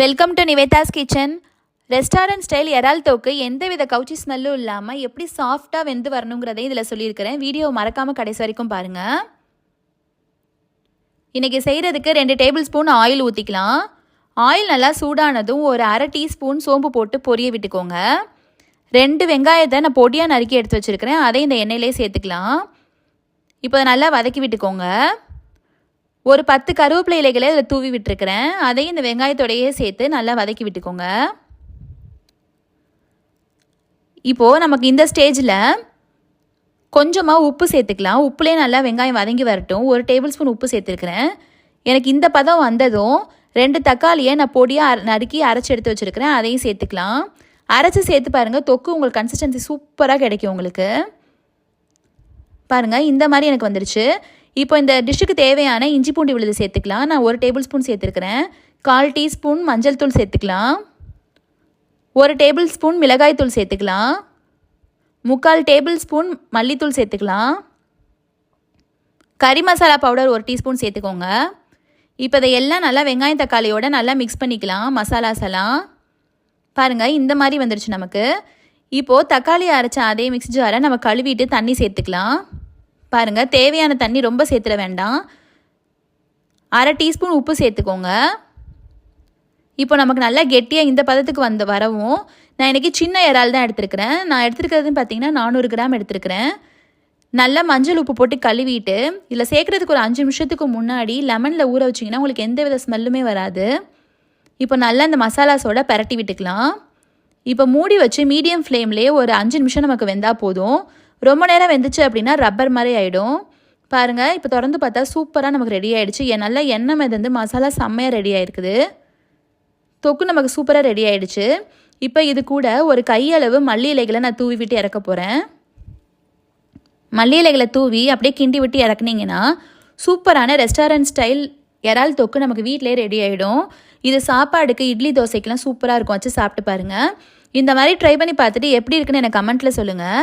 Welcome to Nivetha's kitchen restaurant style இறால் தொக்கு எந்தவித கவுச்சி ஸ்மெல்லும் இல்லாமல் எப்படி சாஃப்டாக வெந்து வரணுங்கிறதையும் இதில் சொல்லியிருக்கிறேன். வீடியோ மறக்காமல் கடைசி வரைக்கும் பாருங்கள் இன்றைக்கி செய்கிறதுக்கு ரெண்டு டேபிள் ஸ்பூன் ஆயில் ஊற்றிக்கலாம் ஆயில் நல்லா சூடானதும் ஒரு அரை டீஸ்பூன் சோம்பு போட்டு பொரிய விட்டுக்கோங்க. ரெண்டு வெங்காயத்தை நான் பொடியாக நறுக்கி எடுத்து வச்சுருக்கிறேன். அதை இந்த எண்ணெயிலே சேர்த்துக்கலாம். இப்போ நல்லா வதக்கி விட்டுக்கோங்க. ஒரு பத்து கருவேப்பிலை இலைகளை அதில் தூவி விட்டுருக்கிறேன். அதையும் இந்த வெங்காயத்தோடையே சேர்த்து நல்லா வதக்கி விட்டுக்கோங்க. இப்போது நமக்கு இந்த ஸ்டேஜில் கொஞ்சமாக உப்பு சேர்த்துக்கலாம். உப்புலேயே நல்லா வெங்காயம் வதங்கி வரட்டும். ஒரு டேபிள் ஸ்பூன் உப்பு சேர்த்துருக்குறேன். எனக்கு இந்த பதம் வந்ததும் ரெண்டு தக்காளியை நான் பொடியாக நறுக்கி அரைச்சி எடுத்து வச்சுருக்கிறேன். அதையும் சேர்த்துக்கலாம். அரைச்சி சேர்த்து பாருங்கள் தொக்கு உங்களுக்கு கன்சிஸ்டன்சி சூப்பராக கிடைக்கும் உங்களுக்கு. பாருங்கள் இந்த மாதிரி எனக்கு வந்துருச்சு. இப்போ இந்த டிஷ்ஷுக்கு தேவையான இஞ்சி பூண்டு விழுது சேர்த்துக்கலாம். நான் ஒரு டேபிள் ஸ்பூன் சேர்த்துருக்கிறேன். கால் டீஸ்பூன் மஞ்சள் தூள் சேர்த்துக்கலாம். ஒரு டேபிள் ஸ்பூன் மிளகாய் தூள் சேர்த்துக்கலாம். முக்கால் டேபிள் ஸ்பூன் மல்லித்தூள் சேர்த்துக்கலாம். கறி மசாலா பவுடர் ஒரு டீஸ்பூன் சேர்த்துக்கோங்க. இப்போ இதை எல்லாம் நல்லா வெங்காயம் தக்காளியோட நல்லா மிக்ஸ் பண்ணிக்கலாம் மசாலாஸ் எல்லாம். பாருங்கள் இந்த மாதிரி வந்துருச்சு நமக்கு. இப்போது தக்காளி அரைச்ச அதே மிக்ஸ் ஜாரை நம்ம கழுவிட்டு தண்ணி சேர்த்துக்கலாம். பாருங்கள் தேவையான தண்ணி ரொம்ப சேர்த்துட வேண்டாம். அரை டீஸ்பூன் உப்பு சேர்த்துக்கோங்க. இப்போ நமக்கு நல்லா கெட்டியாக இந்த பதத்துக்கு வந்து வரவும் நான் இன்றைக்கி சின்ன இறால் தான் எடுத்துருக்கிறேன். நான் எடுத்துருக்கிறதுன்னு பார்த்தீங்கன்னா நானூறு கிராம் எடுத்துருக்கிறேன். நல்லா மஞ்சள் உப்பு போட்டு கழுவிட்டு இதில் சேர்க்குறதுக்கு ஒரு அஞ்சு நிமிஷத்துக்கு முன்னாடி லெமனில் ஊற வச்சிங்கன்னா உங்களுக்கு எந்த வித ஸ்மெல்லுமே வராது. இப்போ நல்லா இந்த மசாலாஸோட பரட்டி விட்டுக்கலாம். இப்போ மூடி வச்சு மீடியம் ஃப்ளேம்லேயே ஒரு அஞ்சு நிமிஷம் நமக்கு வெந்தால் போதும். ரொம்ப நேரம் வெந்துச்சு அப்படின்னா ரப்பர் மாதிரி ஆகிடும் பாருங்கள் இப்போ திறந்து பார்த்தா சூப்பராக நமக்கு ரெடி ஆகிடுச்சு நல்லா எண்ணெய் மிதந்து மசாலா செம்மையாக ரெடி ஆகிருக்குது தொக்கு நமக்கு சூப்பராக ரெடி ஆகிடுச்சு இப்போ இது கூட ஒரு கையளவு மல்லி இலைகளை நான் தூவி விட்டு இறக்க போகிறேன் மல்லி இலைகளை தூவி அப்படியே கிண்டி விட்டு இறக்குனீங்கன்னா சூப்பரான ரெஸ்டாரண்ட் ஸ்டைல் இறால் தொக்கு நமக்கு வீட்டிலே ரெடி ஆகிடும் இது சாப்பாடுக்கு இட்லி தோசைக்கெலாம் சூப்பராக இருக்கும். வச்சு சாப்பிட்டு பாருங்கள் இந்த மாதிரி ட்ரை பண்ணி பார்த்துட்டு எப்படி இருக்குன்னு எனக்கு கமெண்ட்டில் சொல்லுங்கள்